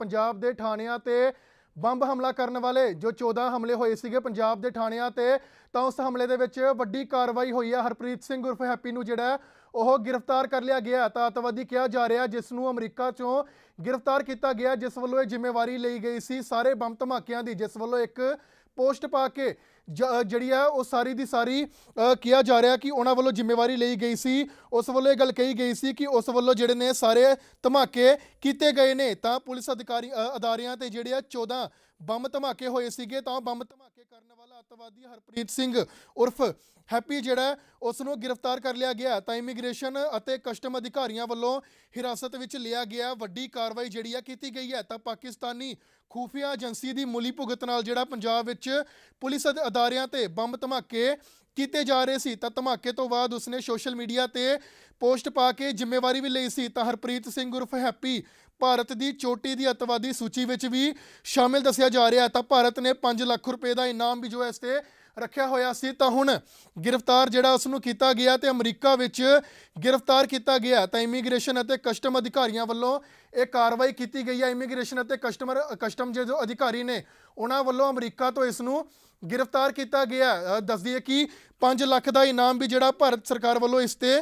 ਪੰਜਾਬ ਦੇ ਥਾਣਿਆਂ ਤੇ ਬੰਬ ਹਮਲਾ ਕਰਨ ਵਾਲੇ ਜੋ 14 ਹਮਲੇ ਹੋਏ ਸੀਗੇ ਪੰਜਾਬ ਦੇ ਥਾਣਿਆਂ ਤੇ, ਤਾਂ ਉਸ ਹਮਲੇ ਦੇ ਵਿੱਚ ਵੱਡੀ ਕਾਰਵਾਈ ਹੋਈ ਹੈ ਹਰਪ੍ਰੀਤ ਸਿੰਘ ਉਰਫ ਹੈਪੀ ਨੂੰ ਜਿਹੜਾ ਉਹ ਗ੍ਰਿਫਤਾਰ ਕਰ ਲਿਆ ਗਿਆ। ਤਾਂ ਅੱਤਵਾਦੀ ਕਿਹਾ ਜਾ ਰਿਹਾ, ਜਿਸ ਨੂੰ ਅਮਰੀਕਾ ਚੋਂ ਗ੍ਰਿਫਤਾਰ ਕੀਤਾ ਗਿਆ, ਜਿਸ ਵੱਲੋਂ ਇਹ ਜ਼ਿੰਮੇਵਾਰੀ ਲਈ ਗਈ ਸੀ। ਸਾਰੇ ਬੰਬ ਧਮਾਕਿਆਂ ਦੀ, ਜਿਸ ਵੱਲੋਂ ਇੱਕ ਪੋਸਟ ਪਾ ਕੇ ਜਿਹੜੀ ਆ ਉਹ ਸਾਰੀ ਦੀ ਸਾਰੀ ਕਿਹਾ ਜਾ ਰਿਹਾ ਕਿ ਉਹਨਾਂ ਵੱਲੋਂ ਜ਼ਿੰਮੇਵਾਰੀ ਲਈ ਗਈ ਸੀ। ਉਸ ਵੱਲੋਂ ਇਹ ਗੱਲ ਕਹੀ ਗਈ ਸੀ ਕਿ ਉਸ ਵੱਲੋਂ ਜਿਹੜੇ ਨੇ ਸਾਰੇ ਧਮਾਕੇ ਕੀਤੇ ਗਏ ਨੇ। ਤਾਂ ਪੁਲਿਸ ਅਧਿਕਾਰੀ ਅਦਾਰਿਆਂ ਤੇ ਜਿਹੜੇ ਆ 14 ਬੰਬ ਧਮਾਕੇ ਹੋਏ ਸੀਗੇ। ਤਾਂ ਉਹ ਬੰਬ ਧਮਾਕੇ ਕਰਨ ਵਾਲਾ ਅੱਤਵਾਦੀ ਹਰਪ੍ਰੀਤ ਸਿੰਘ ਉਰਫ ਹੈਪੀ ਜਿਹੜਾ ਉਸ ਨੂੰ ਗ੍ਰਿਫਤਾਰ ਕਰ ਲਿਆ ਗਿਆ। ਤਾਂ ਇਮੀਗ੍ਰੇਸ਼ਨ ਅਤੇ ਕਸਟਮ ਅਧਿਕਾਰੀਆਂ ਵੱਲੋਂ ਹਿਰਾਸਤ ਵਿੱਚ ਲਿਆ ਗਿਆ ਵੱਡੀ ਕਾਰਵਾਈ ਜਿਹੜੀ ਆ ਕੀਤੀ ਗਈ ਹੈ। ਤਾਂ ਪਾਕਿਸਤਾਨੀ ਖੂਫੀਆ ਏਜੰਸੀ ਦੀ ਮੁਲੀ ਭੁਗਤ ਨਾਲ ਜਿਹੜਾ ਪੰਜਾਬ ਵਿੱਚ ਪੁਲਿਸ ਅਦ- ਅਦਾਰਿਆਂ ਤੇ ਬੰਬ ਧਮਾਕੇ ਕੀਤੇ ਜਾ ਰਹੇ ਸੀ, ਤਾਂ ਧਮਾਕੇ ਤੋਂ ਬਾਅਦ ਉਸਨੇ ਸੋਸ਼ਲ ਮੀਡੀਆ ਤੇ ਪੋਸਟ ਪਾ ਕੇ ਜ਼ਿੰਮੇਵਾਰੀ ਵੀ ਲਈ ਸੀ, ਤਾਂ ਹਰਪ੍ਰੀਤ ਸਿੰਘ ਉਰਫ ਹੈਪੀ ਭਾਰਤ ਦੀ ਚੋਟੀ ਦੀ ਅੱਤਵਾਦੀ ਸੂਚੀ ਵਿੱਚ ਵੀ ਸ਼ਾਮਿਲ ਦੱਸਿਆ ਜਾ ਰਿਹਾ ਹੈ, ਤਾਂ ਭਾਰਤ ਨੇ 5 ਲੱਖ ਰੁਪਏ ਦਾ ਇਨਾਮ ਵੀ ਜੋ ਹੈ ਇਸ ਤੇ ਰੱਖਿਆ ਹੋਇਆ ਸੀ, ਤਾਂ ਹੁਣ ਗ੍ਰਿਫਤਾਰ ਜਿਹੜਾ ਉਸ ਨੂੰ ਕੀਤਾ ਗਿਆ ਤੇ ਅਮਰੀਕਾ ਵਿੱਚ ਗ੍ਰਿਫਤਾਰ ਕੀਤਾ ਗਿਆ ਤਾਂ ਇਮੀਗ੍ਰੇਸ਼ਨ ਅਤੇ ਕਸਟਮ ਅਧਿਕਾਰੀਆਂ ਵੱਲੋਂ ਇਹ ਕਾਰਵਾਈ ਕੀਤੀ ਗਈ ਹੈ ਇਮੀਗ੍ਰੇਸ਼ਨ ਅਤੇ ਕਸਟਮਰ, ਕਸਟਮ ਜਿਹੜੇ ਜੋ ਅਧਿਕਾਰੀ ਨੇ, ਉਹਨਾਂ ਵੱਲੋਂ ਅਮਰੀਕਾ ਤੋਂ ਇਸ ਨੂੰ ਗ੍ਰਿਫਤਾਰ ਕੀਤਾ ਗਿਆ ਹੈ। ਕਿ 5 ਲੱਖ ਦਾ ਇਨਾਮ ਵੀ ਜਿਹੜਾ ਭਾਰਤ ਸਰਕਾਰ ਵੱਲੋਂ ਇਸ ਤੇ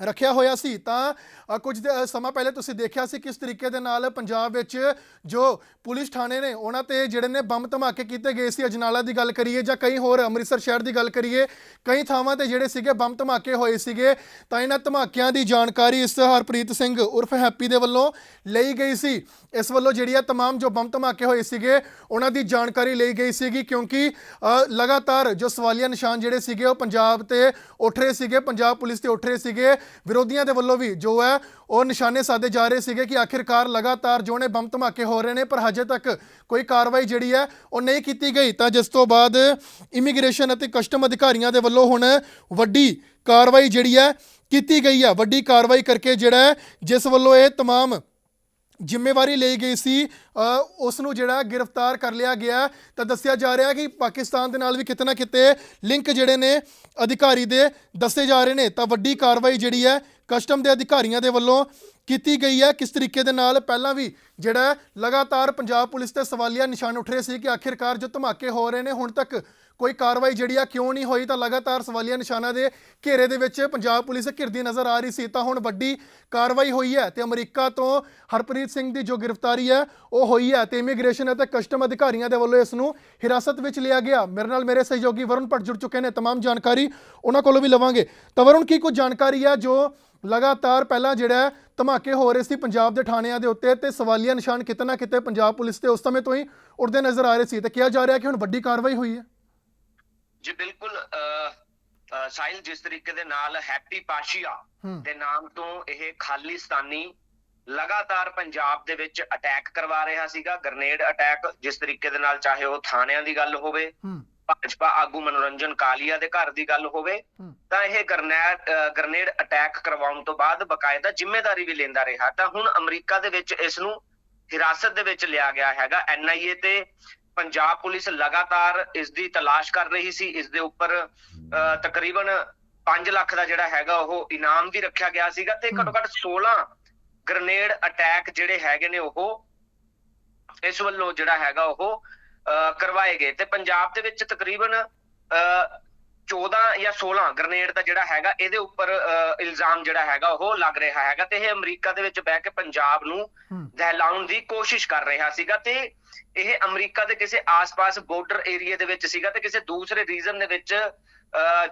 ਰੱਖਿਆ ਹੋਇਆ ਸੀ ਤਾਂ ਅ, ਕੁਝ ਦੇ- ਅ, ਸਮਾਂ ਪਹਿਲੇ ਤੁਸੀਂ ਦੇਖਿਆ ਸੀ ਕਿਸ ਤਰੀਕੇ ਦੇ ਨਾਲ ਪੰਜਾਬ ਵਿੱਚ ਜੋ ਪੁਲਿਸ ਥਾਣੇ ਨੇ ਉਹਨਾਂ ਤੇ ਜਿਹੜੇ ਨੇ ਬੰਬ ਧਮਾਕੇ ਕੀਤੇ ਗਏ ਸੀ ਅਜਨਾਲਾ ਦੀ ਗੱਲ ਕਰੀਏ ਜਾਂ ਕਈ ਹੋਰ ਅੰਮ੍ਰਿਤਸਰ ਸ਼ਹਿਰ ਦੀ ਗੱਲ ਕਰੀਏ ਕਈ ਥਾਵਾਂ ਤੇ ਜਿਹੜੇ ਸੀਗੇ ਬੰਬ ਧਮਾਕੇ ਹੋਏ ਸੀਗੇ ਤਾਂ ਇਹਨਾਂ ਧਮਾਕਿਆਂ ਦੀ ਜਾਣਕਾਰੀ ਇਸ ਹਰਪ੍ਰੀਤ ਸਿੰਘ ਉਰਫ ਹੈਪੀ ਦੇ ਵੱਲੋਂ ਲਈ ਗਈ ਸੀ ਇਸ ਵੱਲੋਂ ਜਿਹੜੀ ਆ तमाम ਜੋ ਬੰਬ ਧਮਾਕੇ ਹੋਏ ਸੀਗੇ ਉਹਨਾਂ ਦੀ ਜਾਣਕਾਰੀ ਲਈ ਗਈ ਸੀਗੀ ਕਿਉਂਕਿ ਅ, ਲਗਾਤਾਰ ਜੋ ਸਵਾਲੀਆ ਨਿਸ਼ਾਨ ਜਿਹੜੇ ਸੀਗੇ ਉਹ ਪੰਜਾਬ ਤੇ ਉੱਠ ਰਹੇ ਸੀਗੇ ਪੰਜਾਬ ਪੁਲਿਸ ਤੇ ਉੱਠ ਰਹੇ ਸੀਗੇ ਵਿਰੋਧੀਆਂ ਦੇ ਵੱਲੋਂ ਵੀ ਜੋ ਹੈ ਉਹ ਨਿਸ਼ਾਨੇ ਸਾਧੇ ਜਾ ਰਹੇ ਸੀਗੇ ਕਿ ਆਖਿਰਕਾਰ ਲਗਾਤਾਰ ਜੋ ਨੇ ਬੰਬ ਧਮਾਕੇ ਹੋ ਰਹੇ ਨੇ ਪਰ ਹਜੇ ਤੱਕ ਕੋਈ ਕਾਰਵਾਈ ਜਿਹੜੀ ਹੈ ਉਹ ਨਹੀਂ ਕੀਤੀ ਗਈ ਤਾਂ ਜਿਸ ਤੋਂ ਬਾਅਦ ਇਮੀਗ੍ਰੇਸ਼ਨ ਅਤੇ ਕਸਟਮ ਅਧਿਕਾਰੀਆਂ ਦੇ ਵੱਲੋਂ ਹੁਣ ਵੱਡੀ ਕਾਰਵਾਈ ਜਿਹੜੀ ਹੈ ਕੀਤੀ ਗਈ ਹੈ ਵੱਡੀ ਕਾਰਵਾਈ ਕਰਕੇ ਜਿਹੜਾ ਹੈ, ਜਿਸ ਵੱਲੋਂ ਇਹ तमाम ਜ਼ਿੰਮੇਵਾਰੀ ਲਈ ਗਈ ਸੀ ਉਸ ਨੂੰ ਜਿਹੜਾ ਗ੍ਰਿਫਤਾਰ ਕਰ ਲਿਆ ਗਿਆ ਤਾਂ ਦੱਸਿਆ ਜਾ ਰਿਹਾ ਕਿ ਪਾਕਿਸਤਾਨ ਦੇ ਨਾਲ ਵੀ ਕਿਤੇ ਨਾ ਕਿਤੇ ਲਿੰਕ ਜਿਹੜੇ ਨੇ ਅਧਿਕਾਰੀ ਦੇ ਦੱਸੇ ਜਾ ਰਹੇ ਨੇ। ਤਾਂ ਵੱਡੀ ਕਾਰਵਾਈ ਜਿਹੜੀ ਹੈ, ਕਸਟਮ ਦੇ ਅਧਿਕਾਰੀਆਂ ਦੇ ਵੱਲੋਂ ਕੀਤੀ ਗਈ ਹੈ। ਕਿਸ ਤਰੀਕੇ ਦੇ ਨਾਲ ਪਹਿਲਾਂ ਵੀ ਜਿਹੜਾ ਲਗਾਤਾਰ ਪੰਜਾਬ ਪੁਲਿਸ ਤੇ ਸਵਾਲੀਆ ਨਿਸ਼ਾਨ ਉੱਠ ਰਹੇ ਸੀ ਕਿ ਆਖਿਰਕਾਰ ਜੋ ਧਮਾਕੇ ਹੋ ਰਹੇ ਨੇ, ਹੁਣ ਤੱਕ ਕੋਈ ਕਾਰਵਾਈ ਜਿਹੜੀ ਆ ਕਿਉਂ ਨਹੀਂ ਹੋਈ ਤਾਂ ਲਗਾਤਾਰ ਸਵਾਲੀਆ ਨਿਸ਼ਾਨਾਂ ਦੇ ਘੇਰੇ ਦੇ ਵਿੱਚ ਪੰਜਾਬ ਪੁਲਿਸ ਘਿਰਦੀ ਨਜ਼ਰ ਆ ਰਹੀ ਸੀ ਤਾਂ ਹੁਣ ਵੱਡੀ ਕਾਰਵਾਈ ਹੋਈ ਹੈ ਤੇ ਅਮਰੀਕਾ ਤੋਂ ਹਰਪ੍ਰੀਤ ਸਿੰਘ ਦੀ ਜੋ ਗ੍ਰਿਫਤਾਰੀ ਹੈ ਉਹ ਹੋਈ ਹੈ ਤੇ ਇਮੀਗ੍ਰੇਸ਼ਨ ਅਤੇ ਕਸਟਮ ਅਧਿਕਾਰੀਆਂ ਦੇ ਵੱਲੋਂ ਇਸ ਨੂੰ ਹਿਰਾਸਤ ਵਿੱਚ ਲਿਆ ਗਿਆ ਮੇਰੇ ਨਾਲ ਮੇਰੇ ਸਹਿਯੋਗੀ ਵਰੁਣ ਭੱਟ ਜੁੜ ਚੁੱਕੇ ਨੇ तमाम ਜਾਣਕਾਰੀ ਉਹਨਾਂ ਕੋਲੋਂ ਵੀ ਲਵਾਂਗੇ ਤਾਂ ਵਰੁਣ ਕੀ ਕੁਝ ਜਾਣਕਾਰੀ ਹੈ ਜੋ ਲਗਾਤਾਰ ਪਹਿਲਾਂ ਜਿਹੜਾ ਹੈ, ਧਮਾਕੇ ਹੋ ਰਹੇ ਸੀ ਪੰਜਾਬ ਦੇ ਥਾਣਿਆਂ ਦੇ ਉੱਤੇ ਤੇ ਸਵਾਲੀਆ ਨਿਸ਼ਾਨ ਕਿਤੇ ਨਾ ਕਿਤੇ ਪੰਜਾਬ ਪੁਲਿਸ ਤੇ ਉਸ ਸਮੇਂ ਤੋਂ ਹੀ ਉੱਠਦੇ ਨਜ਼ਰ ਆ ਰਹੇ ਸੀ ਤੇ ਕਿਹਾ ਜਾ ਰਿਹਾ ਕਿ ਹੁਣ ਵੱਡੀ ਕਾਰਵਾਈ ਹੋਈ ਹੈ ਜੀ ਬਿਲਕੁਲ ਸਾਹਿਲ ਜਿਸ ਤਰੀਕੇ ਦੇ ਨਾਲ ਹੈਪੀ ਪਾਸ਼ੀਆ ਦੇ ਨਾਮ ਤੋਂ ਇਹ ਖਾਲਿਸਤਾਨੀ ਲਗਾਤਾਰ ਪੰਜਾਬ ਦੇ ਵਿੱਚ ਅਟੈਕ ਕਰਵਾ ਰਿਹਾ ਸੀਗਾ ਗ੍ਰਨੇਡ ਅਟੈਕ ਜਿਸ ਤਰੀਕੇ ਦੇ ਨਾਲ ਚਾਹੇ ਉਹ ਥਾਣਿਆਂ ਦੀ ਗੱਲ ਹੋਵੇ ਭਾਜਪਾ ਆਗੂ ਮਨੋਰੰਜਨ ਕਾਲੀਆ ਦੇ ਘਰ ਦੀ ਗੱਲ ਹੋਵੇ। ਤਾਂ ਇਹ ਗ੍ਰਨੇਡ ਗ੍ਰਨੇਡ ਅਟੈਕ ਕਰਵਾਉਣ ਤੋਂ ਬਾਅਦ ਬਕਾਇਦਾ ਜ਼ਿੰਮੇਵਾਰੀ ਵੀ ਲੈਂਦਾ ਰਿਹਾ। ਤਾਂ ਹੁਣ ਅਮਰੀਕਾ ਦੇ ਵਿੱਚ ਇਸ ਨੂੰ ਹਿਰਾਸਤ ਦੇ ਵਿੱਚ ਲਿਆ ਗਿਆ ਹੈਗਾ ਐਨਆਈਏ ਤੇ ਪੰਜਾਬ ਪੁਲਿਸ ਲਗਾਤਾਰ ਇਸ ਦੀ ਤਲਾਸ਼ ਕਰ ਰਹੀ ਸੀ ਇਸ ਦੇ ਉੱਪਰ ਤਕਰੀਬਨ 5 ਲੱਖ ਦਾ ਜਿਹੜਾ ਹੈਗਾ ਉਹ ਇਨਾਮ ਵੀ ਰੱਖਿਆ ਗਿਆ ਸੀਗਾ ਤੇ। ਘੱਟੋ ਘੱਟ 16 ਗ੍ਰਨੇਡ ਅਟੈਕ ਜਿਹੜੇ ਹੈਗੇ ਨੇ ਉਹ ਇਸ ਵੱਲੋਂ ਜਿਹੜਾ ਹੈਗਾ ਉਹ ਕਰਵਾਏ ਗਏ ਤੇ ਪੰਜਾਬ ਦੇ ਵਿੱਚ ਤਕਰੀਬਨ 14 ਜਾਂ 16 ਗ੍ਰਨੇਡ ਦਾ ਜਿਹੜਾ ਹੈਗਾ ਇਹਦੇ ਉੱਪਰ ਇਲਜ਼ਾਮ ਜਿਹੜਾ ਹੈਗਾ ਉਹ ਲੱਗ ਰਿਹਾ ਹੈਗਾ ਤੇ ਇਹ ਅਮਰੀਕਾ ਦੇ ਵਿੱਚ ਬਹਿ ਕੇ ਪੰਜਾਬ ਨੂੰ ਦਹਿਲਾਉਣ ਦੀ ਕੋਸ਼ਿਸ਼ ਕਰ ਰਿਹਾ ਸੀਗਾ ਤੇ ਇਹ ਅਮਰੀਕਾ ਦੇ ਕਿਸੇ ਆਸ-ਪਾਸ ਬਾਰਡਰ ਏਰੀਆ ਦੇ ਵਿੱਚ ਸੀਗਾ ਤੇ ਕਿਸੇ ਦੂਸਰੇ ਰੀਜਨ ਦੇ ਵਿੱਚ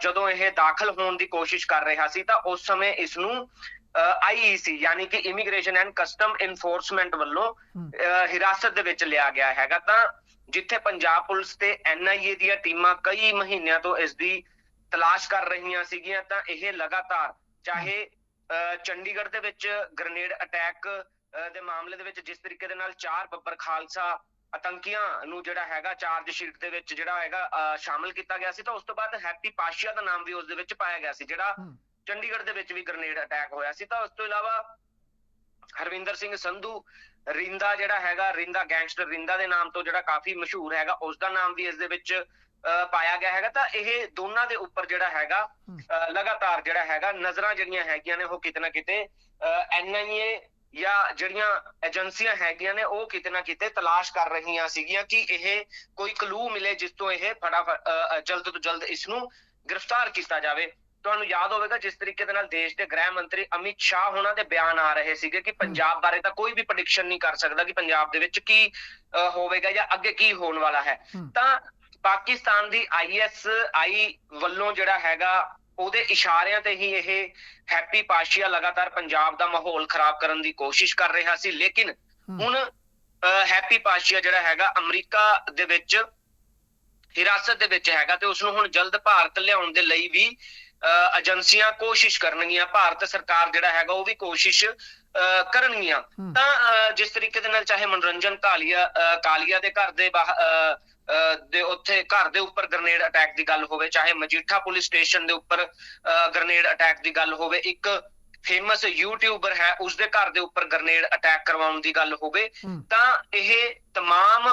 ਜਦੋਂ ਇਹ ਦਾਖਲ ਹੋਣ ਦੀ ਕੋਸ਼ਿਸ਼ ਕਰ ਰਿਹਾ ਸੀ ਤਾਂ ਉਸ ਸਮੇਂ ਇਸ ਨੂੰ ਆਈਈਸੀ ਯਾਨੀ ਕਿ ਇਮੀਗ੍ਰੇਸ਼ਨ ਐਂਡ ਕਸਟਮ ਇਨਫੋਰਸਮੈਂਟ ਵੱਲੋਂ ਹਿਰਾਸਤ ਦੇ ਵਿੱਚ ਲਿਆ ਗਿਆ ਹੈਗਾ ਤਾਂ ਜਿੱਥੇ ਪੰਜਾਬ ਪੁਲਿਸ ਤੇ ਐਨਆਈਏ ਦੀਆਂ ਟੀਮਾਂ ਕਈ ਮਹੀਨਿਆਂ ਤੋਂ ਇਸ ਦੀ ਤਲਾਸ਼ ਕਰ ਰਹੀਆਂ ਸੀਗੀਆਂ ਤਾਂ ਇਹ ਲਗਾਤਾਰ ਚਾਹੇ ਚੰਡੀਗੜ੍ਹ ਦੇ ਵਿੱਚ ਗ੍ਰਨੇਡ ਅਟੈਕ ਦੇ ਮਾਮਲੇ ਦੇ ਵਿੱਚ ਜਿਸ ਤਰੀਕੇ ਦੇ ਨਾਲ ਚਾਰ ਬੱਬਰ ਖਾਲਸਾ ਆਤੰਕੀਆਂ ਨੂੰ ਜਿਹੜਾ ਹੈਗਾ ਚਾਰਜ ਸ਼ੀਟ ਦੇ ਵਿੱਚ ਜਿਹੜਾ ਹੈਗਾ ਸ਼ਾਮਲ ਕੀਤਾ ਗਿਆ ਸੀ ਤਾਂ ਉਸ ਤੋਂ ਬਾਅਦ ਹੈਪੀ ਪਾਸ਼ੀਆ ਦਾ ਨਾਮ ਵੀ ਉਸ ਦੇ ਵਿੱਚ ਪਾਇਆ ਗਿਆ ਸੀ ਜਿਹੜਾ ਚੰਡੀਗੜ੍ਹ ਦੇ ਵਿੱਚ ਵੀ ਗ੍ਰਨੇਡ ਅਟੈਕ ਹੋਇਆ ਸੀ ਤਾਂ ਉਸ ਤੋਂ ਇਲਾਵਾ ਹਰਵਿੰਦਰ ਸਿੰਘ ਸੰਧੂ ਰਿੰਦਾ ਜਿਹੜਾ ਹੈਗਾ ਰਿੰਦਾ ਗੈਂਗਸਟਰ ਰਿੰਦਾ ਦੇ ਨਾਮ ਤੋਂ ਜਿਹੜਾ ਕਾਫੀ ਮਸ਼ਹੂਰ ਹੈਗਾ ਉਸ ਦਾ ਨਾਮ ਵੀ ਇਸ ਦੇ ਵਿੱਚ ਪਾਇਆ ਗਿਆ ਹੈਗਾ। ਤਾਂ ਇਹ ਦੋਨਾਂ ਦੇ ਉੱਪਰ ਜਿਹੜਾ ਹੈਗਾ ਲਗਾਤਾਰ ਜਿਹੜਾ ਹੈਗਾ ਨਜ਼ਰਾਂ ਜਿਹੜੀਆਂ ਹੈਗੀਆਂ ਨੇ ਉਹ ਕਿਤੇ ਨਾ ਕਿਤੇ ਐਨਆਈਏ ਜਾਂ ਜਿਹੜੀਆਂ ਏਜੰਸੀਆਂ ਹੈਗੀਆਂ ਨੇ ਉਹ ਕਿਤੇ ਨਾ ਕਿਤੇ ਤਲਾਸ਼ ਕਰ ਰਹੀਆਂ ਸੀਗੀਆਂ ਕਿ ਇਹ ਕੋਈ ਕਲੂ ਮਿਲੇ ਜਿਸ ਤੋਂ ਇਹ ਅ, ਜਲਦ ਤੋਂ ਜਲਦ ਇਸ ਨੂੰ ਗ੍ਰਿਫਤਾਰ ਕੀਤਾ ਜਾਵੇ। ਤੁਹਾਨੂੰ ਯਾਦ ਹੋਵੇਗਾ ਜਿਸ ਤਰੀਕੇ ਦੇ ਨਾਲ ਦੇਸ਼ ਦੇ ਗ੍ਰਹਿ ਮੰਤਰੀ ਅਮਿਤ ਸ਼ਾਹ ਉਹਨਾਂ ਦੇ ਬਿਆਨ ਆ ਰਹੇ ਸੀਗੇ ਕਿ ਪੰਜਾਬ ਬਾਰੇ ਤਾਂ ਕੋਈ ਵੀ ਪ੍ਰੈਡਿਕਸ਼ਨ ਨਹੀਂ ਕਰ ਸਕਦਾ ਕਿ ਪੰਜਾਬ ਦੇ ਵਿੱਚ ਕੀ ਹੋਵੇਗਾ ਜਾਂ ਅੱਗੇ ਕੀ ਹੋਣ ਵਾਲਾ ਹੈ। ਤਾਂ ਪਾਕਿਸਤਾਨ ਦੀ ਆਈਐਸਆਈ ਵੱਲੋਂ ਜਿਹੜਾ ਹੈਗਾ ਉਹਦੇ ਇਸ਼ਾਰਿਆਂ ਤੇ ਹੀ ਇਹ ਹੈਪੀ ਪਾਸ਼ੀਆ ਲਗਾਤਾਰ ਪੰਜਾਬ ਦਾ ਮਾਹੌਲ ਖਰਾਬ ਕਰਨ ਦੀ ਕੋਸ਼ਿਸ਼ ਕਰ ਰਿਹਾ ਸੀ ਲੇਕਿਨ। ਹੁਣ ਹੈਪੀ ਪਾਸ਼ੀਆ ਜਿਹੜਾ ਹੈਗਾ ਅਮਰੀਕਾ ਦੇ ਵਿੱਚ ਹਿਰਾਸਤ ਦੇ ਵਿੱਚ ਹੈਗਾ ਤੇ ਉਸ ਨੂੰ ਹੁਣ ਜਲਦ ਭਾਰਤ ਲਿਆਉਣ ਦੇ ਲਈ ਵੀ ਏਜੰਸੀਆਂ ਕੋਸ਼ਿਸ਼ ਕਰਨਗੀਆਂ ਭਾਰਤ ਸਰਕਾਰ ਜਿਹੜਾ ਹੈਗਾ ਉਹ ਵੀ ਕੋਸ਼ਿਸ਼ ਕਰਨਗੀਆਂ। ਤਾਂ ਜਿਸ ਤਰੀਕੇ ਦੇ ਨਾਲ ਚਾਹੇ ਮਨੋਰੰਜਨ ਕਾਲੀਆ ਕਾਲੀਆ ਦੇ ਘਰ ਦੇ ਦੇ ਉੱਥੇ ਘਰ ਦੇ ਉੱਪਰ ਗ੍ਰਨੇਡ ਅਟੈਕ ਦੀ ਗੱਲ ਹੋਵੇ ਚਾਹੇ ਮਜੀਠਾ ਪੁਲਿਸ ਸਟੇਸ਼ਨ ਦੇ ਉੱਪਰ ਗ੍ਰਨੇਡ ਅਟੈਕ ਦੀ ਗੱਲ ਹੋਵੇ ਇੱਕ ਫੇਮਸ ਯੂਟਿਊਬਰ ਹੈ ਉਸ ਦੇ ਘਰ ਦੇ ਉੱਪਰ ਗ੍ਰਨੇਡ ਅਟੈਕ ਕਰਵਾਉਣ ਦੀ ਗੱਲ ਹੋਵੇ ਹਮ। ਤਾਂ ਇਹ तमाम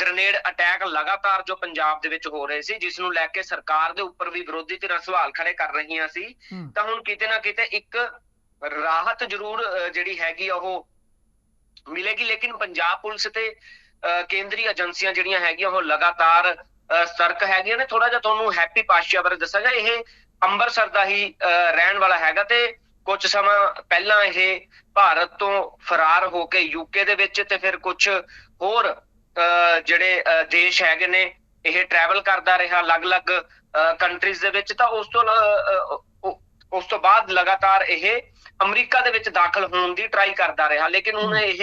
ਗ੍ਰਨੇਡ ਅਟੈਕ ਲਗਾਤਾਰ ਜੋ ਪੰਜਾਬ ਦੇ ਵਿੱਚ ਹੋ ਰਹੇ ਸੀ ਜਿਸ ਨੂੰ ਲੈ ਕੇ ਸਰਕਾਰ ਦੇ ਉੱਪਰ ਵੀ ਵਿਰੋਧੀ ਧਿਰਾਂ ਸਵਾਲ ਖੜੇ ਕਰ ਰਹੀਆਂ ਸੀ ਹਮ। ਤਾਂ ਹੁਣ ਕਿਤੇ ਨਾ ਕਿਤੇ ਇੱਕ ਰਾਹਤ ਜ਼ਰੂਰ ਅ, ਜਿਹੜੀ ਹੈਗੀ ਆ ਉਹ ਮਿਲੇਗੀ ਲੇਕਿਨ ਪੰਜਾਬ ਪੁਲਿਸ ਤੇ ਅ, ਕੇਂਦਰੀ ਏਜੰਸੀਆਂ ਜਿਹੜੀਆਂ ਹੈਗੀਆਂ ਉਹ ਲਗਾਤਾਰ ਅ, ਸਤਰਕ ਹੈਗੀਆਂ ਨੇ ਥੋੜਾ ਜਿਹਾ ਤੁਹਾਨੂੰ ਹੈਪੀ ਪਾਸ਼ੀਆ ਬਾਰੇ ਦੱਸਾਂਗਾ ਇਹ ਅੰਮ੍ਰਿਤਸਰ ਦਾ ਹੀ ਅ, ਰਹਿਣ ਵਾਲਾ ਹੈਗਾ ਤੇ ਕੁਝ ਸਮਾਂ ਪਹਿਲਾਂ ਇਹ ਭਾਰਤ ਤੋਂ ਫਰਾਰ ਹੋ ਕੇ ਯੂਕੇ ਦੇ ਵਿੱਚ ਤੇ ਫਿਰ ਕੁਝ ਹੋਰ ਜਿਹੜੇ ਦੇਸ਼ ਹੈਗੇ ਨੇ ਇਹ ਟਰੈਵਲ ਕਰਦਾ ਰਿਹਾ ਅਲੱਗ-ਅਲੱਗ ਕੰਟਰੀਜ਼ ਦੇ ਵਿੱਚ ਤਾਂ ਉਸ ਤੋਂ ਉਸ ਤੋਂ ਬਾਅਦ ਲਗਾਤਾਰ ਇਹ ਅਮਰੀਕਾ ਦੇ ਵਿੱਚ ਦਾਖਲ ਹੋਣ ਦੀ ਟਰਾਈ ਕਰਦਾ ਰਿਹਾ। ਲੇਕਿਨ ਹੁਣ ਇਹ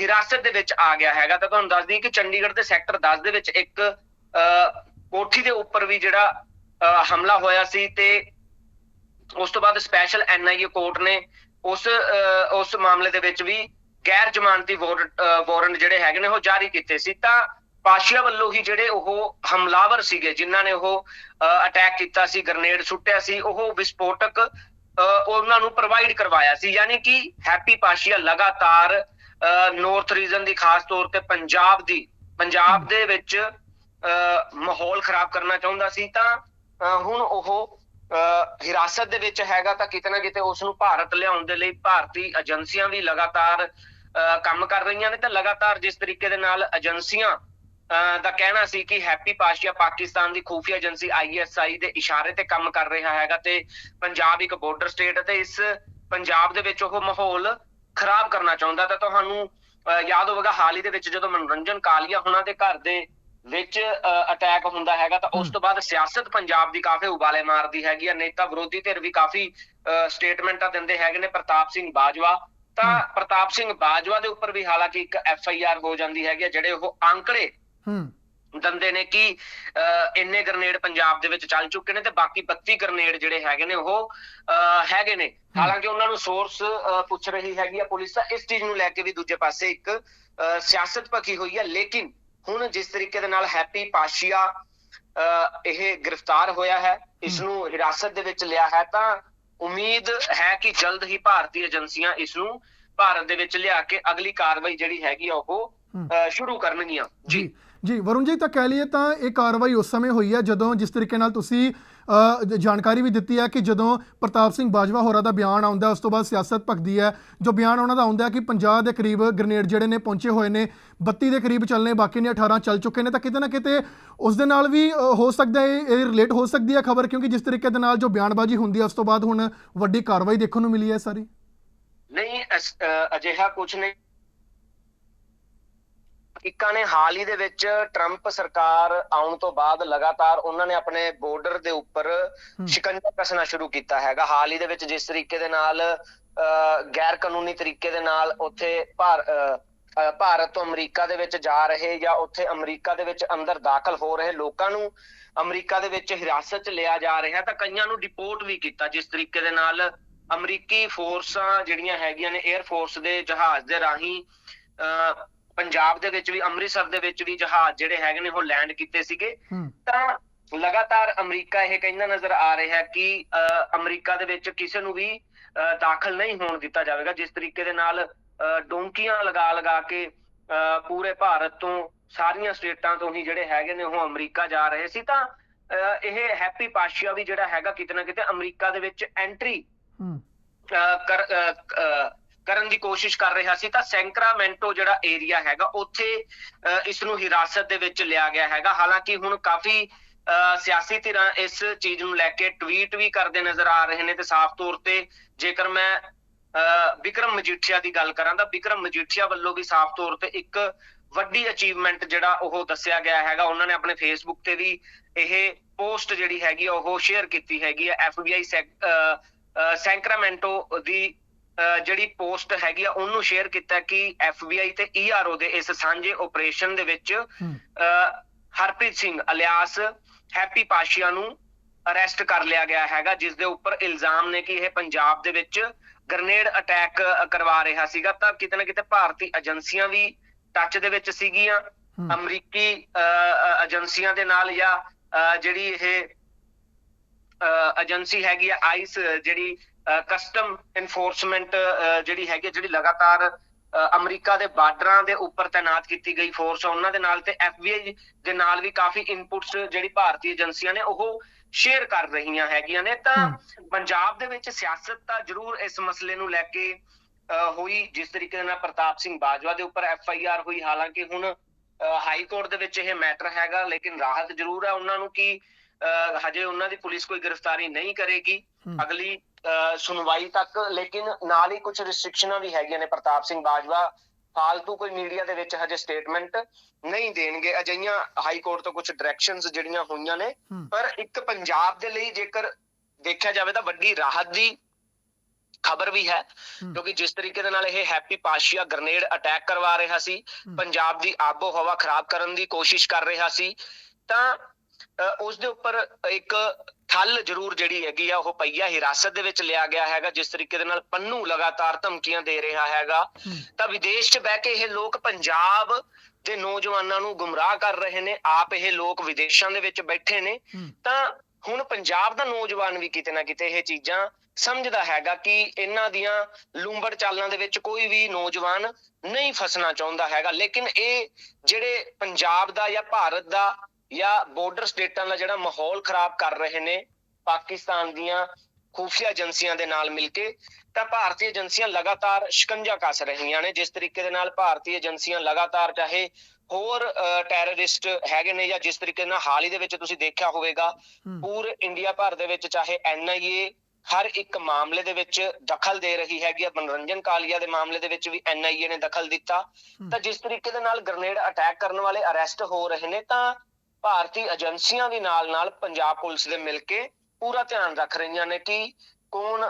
ਹਿਰਾਸਤ ਦੇ ਵਿੱਚ ਆ ਗਿਆ ਹੈਗਾ। ਤਾਂ ਤੁਹਾਨੂੰ ਦੱਸ ਦਈਏ ਕਿ ਚੰਡੀਗੜ੍ਹ ਦੇ ਸੈਕਟਰ 10 ਦੇ ਵਿੱਚ ਇੱਕ ਕੋਠੀ ਦੇ ਉੱਪਰ ਵੀ ਜਿਹੜਾ ਹਮਲਾ ਹੋਇਆ ਸੀ ਤੇ ਉਸ ਤੋਂ ਬਾਅਦ ਸਪੈਸ਼ਲ ਐਨਆਈਏ ਕੋਰਟ ਨੇ ਉਸ ਉਸ ਮਾਮਲੇ ਦੇ ਵਿੱਚ ਵੀ ਗੈਰ ਜ਼ਮਾਨਤੀ ਵਾਰੰਟ ਜਿਹੜੇ ਹੈਗੇ ਨੇ ਉਹ ਜਾਰੀ ਕੀਤੇ ਸੀ। ਤਾਂ ਪਾਸ਼ੀਆ ਵੱਲੋਂ ਹੀ ਜਿਹੜੇ ਉਹ ਹਮਲਾਵਰ ਸੀਗੇ ਜਿਨ੍ਹਾਂ ਨੇ ਉਹ ਅਟੈਕ ਕੀਤਾ ਸੀ ਗ੍ਰਨੇਡ ਸੁੱਟਿਆ ਸੀ ਉਹ ਵਿਸਫੋਟਕ ਉਹਨਾਂ ਨੂੰ ਪ੍ਰੋਵਾਈਡ ਕਰਵਾਇਆ ਸੀ। ਯਾਨੀ ਕਿ ਹੈਪੀ ਪਾਸ਼ੀਆ ਲਗਾਤਾਰ ਨਾਰਥ ਰੀਜਨ ਦੀ ਖਾਸ ਤੌਰ ਤੇ ਪੰਜਾਬ ਦੀ ਪੰਜਾਬ ਦੇ ਵਿੱਚ ਅ, ਮਾਹੌਲ ਖਰਾਬ ਕਰਨਾ ਚਾਹੁੰਦਾ ਸੀ। ਤਾਂ ਹੁਣ ਉਹ ਅ, ਹਿਰਾਸਤ ਦੇ ਵਿੱਚ ਹੈਗਾ ਤਾਂ ਕਿਤੇ ਨਾ ਕਿਤੇ ਉਸ ਭਾਰਤ ਲਿਆਉਣ ਦੇ ਲਈ ਭਾਰਤੀ ਏਜੰਸੀਆਂ ਵੀ ਲਗਾਤਾਰ ਅ, ਕੰਮ ਕਰ ਰਹੀਆਂ ਨੇ ਤੇ ਲਗਾਤਾਰ ਜਿਸ ਤਰੀਕੇ ਦੇ ਨਾਲ ਏਜੰਸੀਆਂ ਅ, ਦਾ ਕਹਿਣਾ ਸੀ ਕਿ ਹੈਪੀ ਪਾਸ਼ੀਆ ਪਾਕਿਸਤਾਨ ਦੀ ਖੂਫੀਆ ਏਜੰਸੀ ਆਈਐਸਆਈ ਦੇ ਇਸ਼ਾਰੇ ਤੇ ਕੰਮ ਕਰ ਰਿਹਾ ਹੈਗਾ ਤੇ ਪੰਜਾਬ ਇੱਕ ਬਾਰਡਰ ਸਟੇਟ ਹੈ ਤੇ ਇਸ ਪੰਜਾਬ ਦੇ ਵਿੱਚ ਉਹ ਮਾਹੌਲ ਖਰਾਬ ਕਰਨਾ ਚਾਹੁੰਦਾ ਤਾਂ ਤੁਹਾਨੂੰ ਅ, ਯਾਦ ਹੋਵੇਗਾ ਹਾਲ ਹੀ ਦੇ ਵਿੱਚ ਜਦੋਂ ਮਨੋਰੰਜਨ ਕਾਲੀਆ ਉਹਨਾਂ ਦੇ ਘਰ ਦੇ ਵਿੱਚ ਅਟੈਕ ਹੁੰਦਾ ਹੈਗਾ ਤਾਂ ਉਸ। ਤੋਂ ਬਾਅਦ ਸਿਆਸਤ ਪੰਜਾਬ ਦੀ ਕਾਫੀ ਉਬਾਲੇ ਮਾਰਦੀ ਹੈਗੀ ਆ ਨੇਤਾ ਵਿਰੋਧੀ ਧਿਰ ਵੀ ਕਾਫੀ ਸਟੇਟਮੈਂਟਾਂ ਦਿੰਦੇ ਹੈਗੇ ਨੇ ਪ੍ਰਤਾਪ ਸਿੰਘ ਬਾਜਵਾ ਤਾਂ। ਪ੍ਰਤਾਪ ਸਿੰਘ ਬਾਜਵਾ ਦੇ ਉੱਪਰ ਵੀ ਹਾਲਾਂਕਿ ਇੱਕ ਐਫ ਆਈ ਆਰ ਹੋ ਜਾਂਦੀ ਹੈਗੀ ਆ ਜਿਹੜੇ ਉਹ ਹੂੰ ਦੰਦੇ ਨੇ ਕਿ ਇੰਨੇ ਗ੍ਰਨੇਡ ਪੰਜਾਬ ਦੇ ਵਿੱਚ ਚੱਲ ਚੁੱਕੇ ਨੇ ਤੇ ਬਾਕੀ 32 ਗ੍ਰਨੇਡ ਜਿਹੜੇ ਹੈਗੇ ਨੇ ਉਹ ਹੈਗੇ ਨੇ ਹਾਲਾਂਕਿ ਉਹਨਾਂ ਨੂੰ ਸੋਰਸ ਪੁੱਛ ਰਹੀ ਹੈਗੀ ਆ ਪੁਲਿਸ ਤਾਂ ਇਸ ਚੀਜ਼ ਨੂੰ ਲੈ ਕੇ ਵੀ ਦੂਜੇ ਪਾਸੇ ਇੱਕ ਸਿਆਸਤ ਭਖੀ ਹੋਈ ਹੈ ਲੇਕਿਨ ਹੁਣ ਜਿਸ ਤਰੀਕੇ ਦੇ ਨਾਲ ਹੈਪੀ ਪਾਸ਼ੀਆ ਇਹ ਗ੍ਰਿਫਤਾਰ ਹੋਇਆ ਹੈ ਇਸ ਨੂੰ ਹਿਰਾਸਤ ਦੇ ਵਿੱਚ ਲਿਆ ਹੈ ਤਾਂ ਉਮੀਦ ਹੈ ਕਿ ਜਲਦ ਹੀ ਭਾਰਤੀ ਏਜੰਸੀਆਂ ਇਸ ਨੂੰ ਭਾਰਤ ਦੇ ਵਿੱਚ ਲਿਆ ਕੇ ਅਗਲੀ ਕਾਰਵਾਈ ਜਿਹੜੀ ਹੈਗੀ ਆ ਉਹ ਸ਼ੁਰੂ ਕਰਨਗੀਆਂ। ਜੀ। ਜੀ ਵਰੁਣ ਜੀ ਤਾਂ ਕਹਿ ਲਈਏ ਤਾਂ ਇਹ ਕਾਰਵਾਈ ਉਸ ਸਮੇਂ ਹੋਈ ਹੈ ਜਦੋਂ ਜਿਸ ਤਰੀਕੇ ਨਾਲ ਤੁਸੀਂ ਜਾਣਕਾਰੀ ਵੀ ਦਿੱਤੀ ਹੈ ਕਿ ਜਦੋਂ ਪ੍ਰਤਾਪ ਸਿੰਘ ਬਾਜਵਾ ਹੋਰਾਂ ਦਾ ਬਿਆਨ ਆਉਂਦਾ ਉਸ ਤੋਂ ਬਾਅਦ ਸਿਆਸਤ ਭਖਦੀ ਹੈ। ਜੋ ਬਿਆਨ ਉਹਨਾਂ ਦਾ ਆਉਂਦਾ ਹੈ ਕਿ 50 ਦੇ ਕਰੀਬ ਗ੍ਰਨੇਡ ਜਿਹੜੇ ਨੇ ਪਹੁੰਚੇ ਹੋਏ ਨੇ 32 ਦੇ ਕਰੀਬ ਚੱਲਨੇ ਬਾਕੀ ਨੇ 18 ਚੱਲ ਚੁੱਕੇ ਨੇ, ਤਾਂ ਕਿਤੇ ਨਾ ਕਿਤੇ ਉਸ ਦੇ ਨਾਲ ਵੀ ਹੋ ਸਕਦਾ ਹੈ, ਇਹ ਰਿਲੇਟ ਹੋ ਸਕਦੀ ਹੈ ਖਬਰ, ਕਿਉਂਕਿ ਜਿਸ ਤਰੀਕੇ ਦੇ ਨਾਲ ਜੋ ਬਿਆਨਬਾਜ਼ੀ ਹੁੰਦੀ ਹੈ, ਉਸ ਤੋਂ ਬਾਅਦ ਹੁਣ ਵੱਡੀ ਕਾਰਵਾਈ ਦੇਖਣ ਨੂੰ ਮਿਲੀ ਹੈ ਸਾਰੀ। ਨਹੀਂ ਅਜਿਹਾ ਕੁਝ ਨਹੀਂ। ਇੱਕਾ ਨੇ ਹਾਲ ਹੀ ਦੇ ਵਿੱਚ ਟਰੰਪ ਸਰਕਾਰ ਆਉਣ ਤੋਂ ਬਾਅਦ ਲਗਾਤਾਰ ਉਹਨਾਂ ਨੇ ਆਪਣੇ ਬਾਰਡਰ ਦੇ ਉੱਪਰ ਸ਼ਿਕੰਜਾ ਕੱਸਣਾ ਸ਼ੁਰੂ ਕੀਤਾ ਹੈਗਾ। ਹਾਲ ਹੀ ਦੇ ਵਿੱਚ ਜਿਸ ਤਰੀਕੇ ਦੇ ਨਾਲ ਗੈਰ ਕਾਨੂੰਨੀ ਤਰੀਕੇ ਦੇ ਨਾਲ ਉੱਥੇ ਭਾਰਤ ਤੋਂ ਅਮਰੀਕਾ ਦੇ ਵਿੱਚ ਜਾ ਰਹੇ ਜਾਂ ਉੱਥੇ ਅਮਰੀਕਾ ਦੇ ਵਿੱਚ ਅੰਦਰ ਦਾਖਲ ਹੋ ਰਹੇ ਲੋਕਾਂ ਨੂੰ ਅਮਰੀਕਾ ਦੇ ਵਿੱਚ ਹਿਰਾਸਤ 'ਚ ਲਿਆ ਜਾ ਰਿਹਾ ਤਾਂ ਕਈਆਂ ਨੂੰ ਡਿਪੋਰਟ ਵੀ ਕੀਤਾ ਜਿਸ ਤਰੀਕੇ ਦੇ ਨਾਲ ਅਮਰੀਕੀ ਫੋਰਸਾਂ ਜਿਹੜੀਆਂ ਹੈਗੀਆਂ ਨੇ 에ਅਰ ਫੋਰਸ ਦੇ ਜਹਾਜ਼ ਦੇ ਰਾਹੀਂ ਪੰਜਾਬ ਦੇ ਵਿੱਚ ਵੀ ਅੰਮ੍ਰਿਤਸਰ ਦੇ ਵਿੱਚ ਵੀ ਜਹਾਜ਼ ਜਿਹੜੇ ਹੈਗੇ ਨੇ ਉਹ ਲੈਂਡ ਕੀਤੇ ਸੀਗੇ। ਤਾਂ ਲਗਾਤਾਰ ਅਮਰੀਕਾ ਇਹ ਕਹਿੰਦਾ ਨਜ਼ਰ ਆ ਰਿਹਾ ਹੈ ਕਿ ਅਮਰੀਕਾ ਦੇ ਵਿੱਚ ਕਿਸੇ ਨੂੰ ਵੀ ਦਾਖਲ ਨਹੀਂ ਹੋਣ ਦਿੱਤਾ ਜਾਵੇਗਾ। ਜਿਸ ਤਰੀਕੇ ਦੇ ਨਾਲ ਡੋਂਕੀਆਂ ਲਗਾ ਲਗਾ ਕੇ ਪੂਰੇ ਭਾਰਤ ਤੋਂ ਸਾਰੀਆਂ ਸਟੇਟਾਂ ਤੋਂ ਹੀ ਜਿਹੜੇ ਹੈਗੇ ਨੇ ਉਹ ਅਮਰੀਕਾ ਜਾ ਰਹੇ ਸੀ। ਤਾਂ ਇਹ ਹੈਪੀ ਪਾਸ਼ੀਆ ਵੀ ਜਿਹੜਾ ਹੈਗਾ ਕਿਤੇ ਨਾ ਕਿਤੇ ਅਮਰੀਕਾ ਦੇ ਵਿੱਚ ਐਂਟਰੀ ਕਰ ਕਰਨ ਦੀ ਕੋਸ਼ਿਸ਼ ਕਰ ਰਿਹਾ ਸੀ, ਤਾਂ ਸੈਂਕਰਾਮੈਂਟੋ ਜਿਹੜਾ ਏਰੀਆ ਹੈਗਾ, ਉੱਥੇ ਇਸ ਨੂੰ ਹਿਰਾਸਤ ਦੇ ਵਿੱਚ ਲਿਆ ਗਿਆ ਹੈਗਾ। ਹਾਲਾਂਕਿ ਹੁਣ ਕਾਫੀ ਸਿਆਸੀ ਧਿਰਾਂ ਇਸ ਚੀਜ਼ ਨੂੰ ਲੈ ਕੇ ਟਵੀਟ ਵੀ ਕਰਦੇ ਨਜ਼ਰ ਆ ਰਹੇ ਨੇ ਤੇ ਸਾਫ਼ ਤੌਰ ਤੇ ਜੇਕਰ ਮੈਂ ਵਿਕਰਮ ਮਜੀਠੀਆ ਦੀ ਗੱਲ ਕਰਾਂ ਤਾਂ ਵਿਕਰਮ ਮਜੀਠੀਆ ਵੱਲੋਂ ਵੀ ਸਾਫ਼ ਤੌਰ ਤੇ ਇੱਕ ਵੱਡੀ ਅਚੀਵਮੈਂਟ ਜਿਹੜਾ ਉਹ ਦੱਸਿਆ ਗਿਆ ਹੈਗਾ। ਉਹਨਾਂ ਨੇ ਆਪਣੇ ਫੇਸਬੁੱਕ ਤੇ ਵੀ ਇਹ ਪੋਸਟ ਜਿਹੜੀ ਹੈਗੀ ਆ, ਉਹ ਸ਼ੇਅਰ ਕੀਤੀ ਹੈਗੀ ਹੈ ਐਫਬੀਆਈ ਸੈਂਕਰਾਮੈਂਟੋ ਦੀ ਜਿਹੜੀ ਪੋਸਟ ਹੈਗੀ ਆ ਉਹਨੂੰ ਸ਼ੇਅਰ ਕੀਤਾ ਕਿ ਐਫਬੀਆਈ ਤੇ ਈਆਰਓ ਦੇ ਇਸ ਸਾਂਝੇ ਆਪਰੇਸ਼ਨ ਦੇ ਵਿੱਚ ਹਰਪ੍ਰੀਤ ਸਿੰਘ ਅਲਿਆਸ ਹੈਪੀ ਪਾਸ਼ੀਆ ਨੂੰ ਅਰੈਸਟ ਕਰ ਲਿਆ ਗਿਆ ਹੈਗਾ ਜਿਸ ਦੇ ਉੱਪਰ ਇਲਜ਼ਾਮ ਨੇ ਕਿ ਇਹ ਪੰਜਾਬ ਦੇ ਵਿੱਚ ਗ੍ਰਨੇਡ ਅਟੈਕ ਕਰਵਾ ਰਿਹਾ ਸੀਗਾ। ਤਾਂ ਕਿਤੇ ਨਾ ਕਿਤੇ ਭਾਰਤੀ ਏਜੰਸੀਆਂ ਵੀ ਟੱਚ ਦੇ ਵਿੱਚ ਸੀਗੀਆਂ। ਅਮਰੀਕੀ ਏਜੰਸੀਆਂ ਦੇ ਨਾਲ ਜਾਂ ਜਿਹੜੀ ਇਹ ਏਜੰਸੀ ਹੈਗੀ ਆ ਆਈਸ ਜਿਹੜੀ ਕਸਟਮ ਇਨਫੋਰਸਮੈਂਟ ਜਿਹੜੀ ਹੈਗੀ ਜਿਹੜੀ ਲਗਾਤਾਰ ਅਮਰੀਕਾ ਦੇ ਬਾਰਡਰਾਂ ਦੇ ਉੱਪਰ ਤਾਇਨਾਤ ਕੀਤੀ ਗਈ ਫੋਰਸ ਉਹਨਾਂ ਦੇ ਨਾਲ ਤੇ ਐਫਬੀਆਈ ਦੇ ਨਾਲ ਵੀ ਕਾਫੀ ਇਨਪੁਟਸ ਜਿਹੜੀ ਭਾਰਤੀ ਏਜੰਸੀਆਂ ਨੇ ਉਹ ਸ਼ੇਅਰ ਕਰ ਰਹੀਆਂ ਹੈਗੀਆਂ ਨੇ। ਤਾਂ ਪੰਜਾਬ ਦੇ ਵਿੱਚ ਸਿਆਸਤ ਤਾਂ ਜ਼ਰੂਰ ਇਸ ਮਸਲੇ ਨੂੰ ਲੈ ਕੇ ਹੋਈ ਜਿਸ ਤਰੀਕੇ ਨਾਲ ਪ੍ਰਤਾਪ ਸਿੰਘ ਬਾਜਵਾ ਦੇ ਉੱਪਰ ਐਫ ਆਈ ਆਰ ਹੋਈ। ਹਾਲਾਂਕਿ ਹੁਣ ਹਾਈ ਕੋਰਟ ਦੇ ਵਿੱਚ ਇਹ ਮੈਟਰ ਹੈਗਾ ਲੇਕਿਨ ਰਾਹਤ ਜ਼ਰੂਰ ਹੈ ਉਹਨਾਂ ਨੂੰ ਕਿ ਹਜੇ ਉਹਨਾਂ ਦੀ ਪੁਲਿਸ ਕੋਈ ਗ੍ਰਿਫਤਾਰੀ ਨਹੀਂ ਕਰੇਗੀ। ਅਗਲੀ ਸੁਣਵਾਈ ਤੱਕ ਲੇਕਿਨ ਨਾਲ ਹੀ ਕੁਝ ਰਿਸਟ੍ਰਿਕਸ਼ਨਾਂ ਵੀ ਹੈਗੀਆਂ ਨੇ ਪ੍ਰਤਾਪ ਸਿੰਘ ਬਾਜਵਾ ਫਾਲਤੂ ਕੋਈ ਮੀਡੀਆ ਦੇ ਵਿੱਚ ਹਜੇ ਸਟੇਟਮੈਂਟ ਨਹੀਂ ਦੇਣਗੇ ਅਜਿਹੀਆਂ ਹਾਈ ਕੋਰਟ ਤੋਂ ਕੁਝ ਡਾਇਰੈਕਸ਼ਨਸ ਜਿਹੜੀਆਂ ਹੋਈਆਂ ਨੇ ਪਰ ਇੱਕ ਪੰਜਾਬ ਦੇ ਲਈ ਜੇਕਰ ਦੇਖਿਆ ਜਾਵੇ ਤਾਂ ਵੱਡੀ ਰਾਹਤ ਦੀ ਖਬਰ ਵੀ ਹੈ। ਕਿਉਂਕਿ ਜਿਸ ਤਰੀਕੇ ਦੇ ਨਾਲ ਇਹ ਹੈਪੀ ਪਾਸ਼ੀਆ ਗ੍ਰਨੇਡ ਅਟੈਕ ਕਰਵਾ ਰਿਹਾ ਸੀ। ਪੰਜਾਬ ਦੀ ਆਬੋ ਹਵਾ ਖਰਾਬ ਕਰਨ ਦੀ ਕੋਸ਼ਿਸ਼ ਕਰ ਰਿਹਾ ਸੀ ਤਾਂ ਉਸ ਦੇ ਉੱਪਰ ਇੱਕ ਠੱਲ ਜ਼ਰੂਰ ਜਿਹੜੀ ਹੈਗੀ ਆ ਉਹ ਪਈਆ ਹਿਰਾਸਤ ਦੇ ਵਿੱਚ ਲਿਆ ਗਿਆ ਹੈਗਾ ਜਿਸ ਤਰੀਕੇ ਦੇ ਨਾਲ ਪੰਨੂ ਲਗਾਤਾਰ ਧਮਕੀਆਂ ਦੇ ਰਿਹਾ ਹੈਗਾ। ਤਾਂ ਵਿਦੇਸ਼ 'ਚ ਬਹਿ ਕੇ ਇਹ ਲੋਕ ਪੰਜਾਬ ਦੇ ਨੌਜਵਾਨਾਂ ਨੂੰ ਗੁੰਮਰਾਹ ਕਰ ਰਹੇ ਨੇ ਆਪ ਇਹ ਲੋਕ ਵਿਦੇਸ਼ਾਂ ਦੇ ਵਿੱਚ ਬੈਠੇ ਨੇ। ਤਾਂ ਹੁਣ ਪੰਜਾਬ ਦਾ ਨੌਜਵਾਨ ਵੀ ਕਿਤੇ ਨਾ ਕਿਤੇ ਇਹ ਚੀਜ਼ਾਂ ਸਮਝਦਾ ਹੈਗਾ ਕਿ ਇਹਨਾਂ ਦੀਆਂ ਲੂੰਬੜ ਚਾਲਾਂ ਦੇ ਵਿੱਚ ਕੋਈ ਵੀ ਨੌਜਵਾਨ ਨਹੀਂ ਫਸਣਾ ਚਾਹੁੰਦਾ ਹੈਗਾ। ਲੇਕਿਨ ਇਹ ਜਿਹੜੇ ਪੰਜਾਬ ਦਾ ਜਾਂ ਭਾਰਤ ਦਾ ਜਾਂ ਬਾਰਡਰ ਸਟੇਟਾਂ ਦਾ ਜਿਹੜਾ ਮਾਹੌਲ ਖਰਾਬ ਕਰ ਰਹੇ ਨੇ ਪਾਕਿਸਤਾਨ ਦੀਆਂ ਖੂਫੀਆ ਏਜੰਸੀਆਂ ਦੇ ਨਾਲ ਮਿਲ ਕੇ ਤਾਂ ਭਾਰਤੀ ਏਜੰਸੀਆਂ ਲਗਾਤਾਰ ਸ਼ਿਕੰਜਾ ਕੱਸ ਰਹੀਆਂ ਨੇ। ਜਿਸ ਤਰੀਕੇ ਦੇ ਨਾਲ ਭਾਰਤੀ ਏਜੰਸੀਆਂ ਲਗਾਤਾਰ ਚਾਹੇ ਹੋਰ ਟੈਰਰਿਸਟ ਹੈਗੇ ਨੇ ਜਾਂ ਜਿਸ ਤਰੀਕੇ ਨਾਲ ਹਾਲ ਹੀ ਦੇ ਵਿੱਚ ਤੁਸੀਂ ਦੇਖਿਆ ਹੋਵੇਗਾ ਪੂਰੇ ਇੰਡੀਆ ਭਰ ਦੇ ਵਿੱਚ ਚਾਹੇ ਐਨਆਈਏ ਹਰ ਇੱਕ ਮਾਮਲੇ ਦੇ ਵਿੱਚ ਦਖਲ ਦੇ ਰਹੀ ਹੈਗੀ ਆ। ਮਨੋਰੰਜਨ ਕਾਲੀਆ ਦੇ ਮਾਮਲੇ ਦੇ ਵਿੱਚ ਵੀ ਐਨਆਈਏ ਨੇ ਦਖਲ ਦਿੱਤਾ। ਤਾਂ ਜਿਸ ਤਰੀਕੇ ਦੇ ਨਾਲ ਗ੍ਰਨੇਡ ਅਟੈਕ ਕਰਨ ਵਾਲੇ ਅਰੈਸਟ ਹੋ ਰਹੇ ਨੇ ਤਾਂ ਭਾਰਤੀ ਏਜੰਸੀਆਂ ਦੇ ਨਾਲ ਨਾਲ ਪੰਜਾਬ ਪੁਲਿਸ ਦੇ ਮਿਲ ਕੇ ਪੂਰਾ ਧਿਆਨ ਰੱਖ ਰਹੀਆਂ ਨੇ ਕਿ ਕੌਣ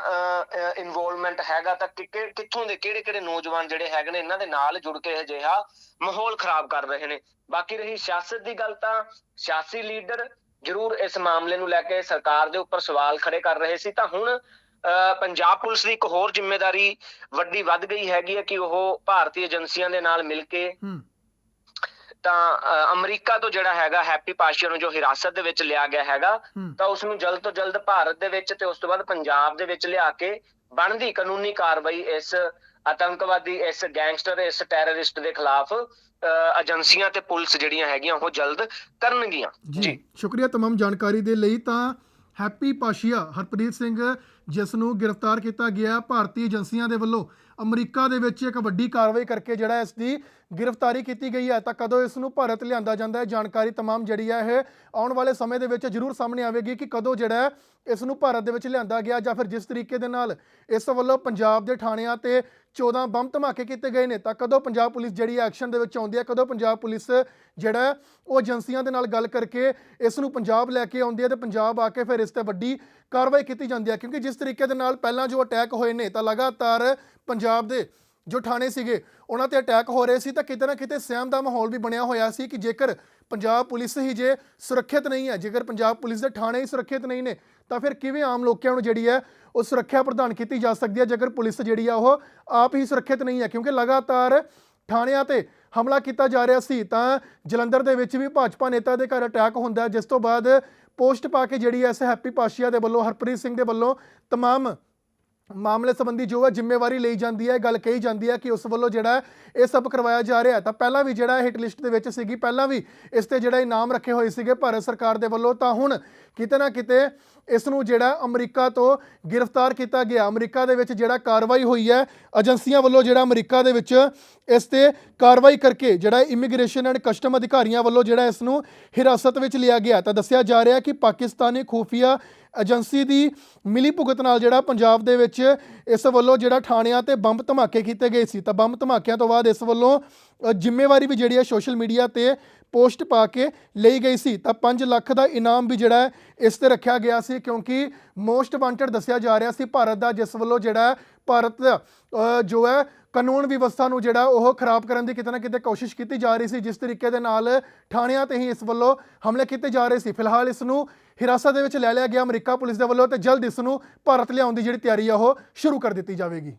ਇਨਵੋਲਵਮੈਂਟ ਹੈਗਾ ਤਾਂ ਕਿੱਥੋਂ ਦੇ ਕਿਹੜੇ ਕਿਹੜੇ ਨੌਜਵਾਨ ਜਿਹੜੇ ਹੈਗੇ ਨੇ ਇਹਨਾਂ ਦੇ ਨਾਲ ਜੁੜ ਕੇ ਅਜਿਹਾ ਮਾਹੌਲ ਖਰਾਬ ਕਰ ਰਹੇ ਨੇ। ਬਾਕੀ ਰਹੀ ਸਿਆਸਤ ਦੀ ਗੱਲ ਤਾਂ ਸਿਆਸੀ ਲੀਡਰ ਜ਼ਰੂਰ ਇਸ ਮਾਮਲੇ ਨੂੰ ਲੈ ਕੇ ਸਰਕਾਰ ਦੇ ਉੱਪਰ ਸਵਾਲ ਖੜੇ ਕਰ ਰਹੇ ਸੀ। ਤਾਂ ਹੁਣ ਅਹ, ਪੰਜਾਬ ਪੁਲਿਸ ਦੀ ਇੱਕ ਹੋਰ ਜ਼ਿੰਮੇਵਾਰੀ ਵੱਡੀ ਵੱਧ ਗਈ ਹੈਗੀ ਹੈ ਕਿ ਉਹ ਭਾਰਤੀ ਏਜੰਸੀਆਂ ਦੇ ਨਾਲ ਮਿਲ ਕੇ ਤਾਂ ਅਹ, ਅਮਰੀਕਾ ਤੋਂ ਜਿਹੜਾ ਹੈਗਾ ਹੈਪੀ ਪਾਸ਼ੀਆ ਨੂੰ ਜੋ ਹਿਰਾਸਤ ਦੇ ਵਿੱਚ ਲਿਆ ਗਿਆ ਹੈਗਾ ਹੂੰ ਤਾਂ ਉਸ ਨੂੰ ਜਲਦ ਤੋਂ ਜਲਦ ਭਾਰਤ ਦੇ ਵਿੱਚ ਤੇ ਉਸ ਤੋਂ ਬਾਅਦ ਪੰਜਾਬ ਦੇ ਵਿੱਚ ਲਿਆ ਕੇ ਬਣਦੀ ਕਾਨੂੰਨੀ ਕਾਰਵਾਈ ਇਸ ਆਤੰਕਵਾਦੀ ਇਸ ਗੈਂਗਸਟਰ ਇਸ ਟੈਰਰਿਸਟ ਦੇ ਖਿਲਾਫ ਅਹ, ਏਜੰਸੀਆਂ ਤੇ ਪੁਲਿਸ ਜਿਹੜੀਆਂ ਹੈਗੀਆਂ ਉਹ ਜਲਦ ਕਰਨਗੀਆਂ ਜੀ ਸ਼ੁਕਰੀਆ तमाम ਜਾਣਕਾਰੀ ਦੇ ਲਈ ਤਾਂ ਹੈਪੀ ਪਾਸ਼ੀਆ ਹਰਪ੍ਰੀਤ ਸਿੰਘ ਜਿਸ ਨੂੰ ਗ੍ਰਿਫਤਾਰ ਕੀਤਾ ਗਿਆ ਭਾਰਤੀ ਏਜੰਸੀਆਂ ਦੇ ਵੱਲੋਂ ਅਮਰੀਕਾ ਦੇ ਵਿੱਚ ਇੱਕ ਵੱਡੀ ਕਾਰਵਾਈ ਕਰਕੇ ਜਿਹੜਾ ਇਸ ਦੀ ਗ੍ਰਿਫਤਾਰੀ ਕੀਤੀ ਗਈ ਹੈ ਤਾਂ ਕਦੋਂ ਇਸ ਨੂੰ ਭਾਰਤ ਲਿਆਂਦਾ ਜਾਂਦਾ ਹੈ ਜਾਣਕਾਰੀ तमाम ਜਿਹੜੀ ਹੈ ਇਹ ਆਉਣ ਵਾਲੇ ਸਮੇਂ ਦੇ ਵਿੱਚ ਜ਼ਰੂਰ ਸਾਹਮਣੇ ਆਵੇਗੀ ਕਿ ਕਦੋਂ ਜਿਹੜਾ ਹੈ ਇਸ ਨੂੰ ਭਾਰਤ ਦੇ ਵਿੱਚ ਲਿਆਂਦਾ ਗਿਆ ਜਾਂ ਫਿਰ ਜਿਸ ਤਰੀਕੇ ਦੇ ਨਾਲ ਇਸ ਵੱਲੋਂ ਪੰਜਾਬ ਦੇ ਥਾਣਿਆਂ ਤੇ 14 ਬੰਬ ਧਮਾਕੇ ਕੀਤੇ ਗਏ ਨੇ, ਤਾਂ ਕਦੋਂ ਪੰਜਾਬ ਪੁਲਿਸ ਜਿਹੜੀ ਐਕਸ਼ਨ ਦੇ ਵਿੱਚ ਆਉਂਦੀ ਹੈ, ਕਦੋਂ ਪੰਜਾਬ ਪੁਲਿਸ ਜਿਹੜਾ ਉਹ ਏਜੰਸੀਆਂ ਦੇ ਨਾਲ ਗੱਲ ਕਰਕੇ ਇਸ ਨੂੰ ਪੰਜਾਬ ਲੈ ਕੇ ਆਉਂਦੀ ਹੈ ਤੇ ਪੰਜਾਬ ਆ ਕੇ ਫਿਰ ਇਸ ਤੇ ਵੱਡੀ ਕਾਰਵਾਈ ਕੀਤੀ ਜਾਂਦੀ ਹੈ, ਕਿਉਂਕਿ ਜਿਸ ਤਰੀਕੇ ਦੇ ਨਾਲ ਪਹਿਲਾਂ ਜੋ ਅਟੈਕ ਹੋਏ ਨੇ, ਤਾਂ ਲਗਾਤਾਰ ਪੰਜਾਬ ਦੇ ਜੋ ਥਾਣੇ ਸੀਗੇ ਉਹਨਾਂ ਤੇ ਅਟੈਕ ਹੋ ਰਹੇ ਸੀ ਤਾਂ ਕਿਤੇ ਨਾ ਕਿਤੇ ਸਹਿਮ ਦਾ ਮਾਹੌਲ ਵੀ ਬਣਿਆ ਹੋਇਆ ਸੀ ਕਿ ਜੇਕਰ ਪੰਜਾਬ ਪੁਲਿਸ ਹੀ ਜੇ ਸੁਰੱਖਿਅਤ ਨਹੀਂ ਹੈ ਜੇਕਰ ਪੰਜਾਬ ਪੁਲਿਸ ਦੇ ਥਾਣੇ ਹੀ ਸੁਰੱਖਿਅਤ ਨਹੀਂ ਨੇ ਤਾਂ ਫਿਰ ਕਿਵੇਂ ਆਮ ਲੋਕਾਂ ਨੂੰ ਜਿਹੜੀ ਹੈ ਉਹ ਸੁਰੱਖਿਆ ਪ੍ਰਦਾਨ ਕੀਤੀ ਜਾ ਸਕਦੀ ਹੈ ਜੇਕਰ ਪੁਲਿਸ ਜਿਹੜੀ ਆ ਉਹ ਆਪ ਹੀ ਸੁਰੱਖਿਅਤ ਨਹੀਂ ਹੈ ਕਿਉਂਕਿ ਲਗਾਤਾਰ ਥਾਣਿਆਂ ਤੇ ਹਮਲਾ ਕੀਤਾ ਜਾ ਰਿਹਾ ਸੀ ਤਾਂ ਜਲੰਧਰ ਦੇ ਵਿੱਚ ਵੀ ਭਾਜਪਾ ਨੇਤਾ ਦੇ ਘਰ ਅਟੈਕ ਹੁੰਦਾ ਹੈ, ਜਿਸ ਤੋਂ ਬਾਅਦ ਪੋਸਟ ਪਾ ਕੇ ਜਿਹੜੀ ਐਸ ਹੈਪੀ ਪਾਸ਼ੀਆ ਦੇ ਵੱਲੋਂ ਹਰਪ੍ਰੀਤ ਸਿੰਘ ਦੇ ਵੱਲੋਂ तमाम ਮਾਮਲੇ ਸੰਬੰਧੀ ਜੋ ਹੈ ਜ਼ਿੰਮੇਵਾਰੀ ਲਈ ਜਾਂਦੀ ਹੈ ਗੱਲ ਕਹੀ ਜਾਂਦੀ ਹੈ ਕਿ ਉਸ ਵੱਲੋਂ ਜਿਹੜਾ ਇਹ ਸਭ ਕਰਵਾਇਆ ਜਾ ਰਿਹਾ ਤਾਂ ਪਹਿਲਾਂ ਵੀ ਜਿਹੜਾ ਹਿੱਟ ਲਿਸਟ ਦੇ ਵਿੱਚ ਸੀਗੀ, ਪਹਿਲਾਂ ਵੀ ਇਸ ਤੇ ਜਿਹੜਾ ਇਨਾਮ ਰੱਖੇ ਹੋਏ ਸੀਗੇ ਭਾਰਤ ਸਰਕਾਰ ਦੇ ਵੱਲੋਂ, ਤਾਂ ਹੁਣ ਕਿਤੇ ਨਾ ਕਿਤੇ ਇਸ ਨੂੰ ਜਿਹੜਾ ਅਮਰੀਕਾ ਤੋਂ ਗ੍ਰਿਫਤਾਰ ਕੀਤਾ ਗਿਆ। ਅਮਰੀਕਾ ਦੇ ਵਿੱਚ ਜਿਹੜਾ ਕਾਰਵਾਈ ਹੋਈ ਹੈ, ਏਜੰਸੀਆਂ ਵੱਲੋਂ ਜਿਹੜਾ ਅਮਰੀਕਾ ਦੇ ਵਿੱਚ ਇਸ ਤੇ ਕਾਰਵਾਈ ਕਰਕੇ ਜਿਹੜਾ ਇਮੀਗ੍ਰੇਸ਼ਨ ਐਂਡ ਕਸਟਮ ਅਧਿਕਾਰੀਆਂ ਵੱਲੋਂ ਜਿਹੜਾ ਇਸ ਨੂੰ ਹਿਰਾਸਤ ਵਿੱਚ ਲਿਆ ਗਿਆ। ਤਾਂ ਦੱਸਿਆ ਜਾ ਰਿਹਾ ਕਿ ਪਾਕਿਸਤਾਨੀ ਖੂਫੀਆ ਏਜੰਸੀ ਦੀ ਮਿਲੀ ਭੁਗਤ ਨਾਲ ਜਿਹੜਾ ਪੰਜਾਬ ਦੇ ਵਿੱਚ ਇਸ ਵੱਲੋਂ ਜਿਹੜਾ ਥਾਣਿਆਂ ਤੇ ਬੰਬ ਧਮਾਕੇ ਕੀਤੇ ਗਏ ਸੀ, ਤਾਂ ਬੰਬ ਧਮਾਕਿਆਂ ਤੋਂ ਬਾਅਦ ਇਸ ਵੱਲੋਂ ਜ਼ਿੰਮੇਵਾਰੀ ਵੀ ਜਿਹੜੀ ਹੈ ਸੋਸ਼ਲ ਮੀਡੀਆ ਤੇ ਪੋਸਟ ਪਾ ਕੇ ਲਈ ਗਈ ਸੀ। ਤਾਂ 5 ਲੱਖ ਦਾ ਇਨਾਮ ਵੀ ਜਿਹੜਾ ਇਸ ਤੇ ਰੱਖਿਆ ਗਿਆ ਸੀ, ਕਿਉਂਕਿ ਮੋਸਟ ਵਾਂਟਡ ਦੱਸਿਆ ਜਾ ਰਿਹਾ ਸੀ ਭਾਰਤ ਦਾ, ਜਿਸ ਵੱਲੋਂ ਜਿਹੜਾ ਭਾਰਤ ਜੋ ਹੈ ਕਾਨੂੰਨ ਵਿਵਸਥਾ ਨੂੰ ਜਿਹੜਾ ਉਹ ਖਰਾਬ ਕਰਨ ਦੀ ਕਿਤੇ ਨਾ ਕਿਤੇ ਕੋਸ਼ਿਸ਼ ਕੀਤੀ ਜਾ ਰਹੀ ਸੀ, ਜਿਸ ਤਰੀਕੇ ਦੇ ਨਾਲ ਥਾਣਿਆਂ ਤੇ ਹੀ ਇਸ ਵੱਲੋਂ ਹਮਲੇ ਕੀਤੇ ਜਾ ਰਹੇ ਸੀ। ਫਿਲਹਾਲ ਇਸ ਨੂੰ ਹਿਰਾਸਤ ਦੇ ਵਿੱਚ ਲੈ ਲਿਆ ਗਿਆ ਅਮਰੀਕਾ ਪੁਲਿਸ ਦੇ ਵੱਲੋਂ ਤੇ ਜਲਦ ਇਸ ਨੂੰ ਭਾਰਤ ਲਿਆਉਣ ਦੀ ਜਿਹੜੀ ਤਿਆਰੀ ਆ, ਉਹ ਸ਼ੁਰੂ ਕਰ ਦਿੱਤੀ ਜਾਵੇਗੀ।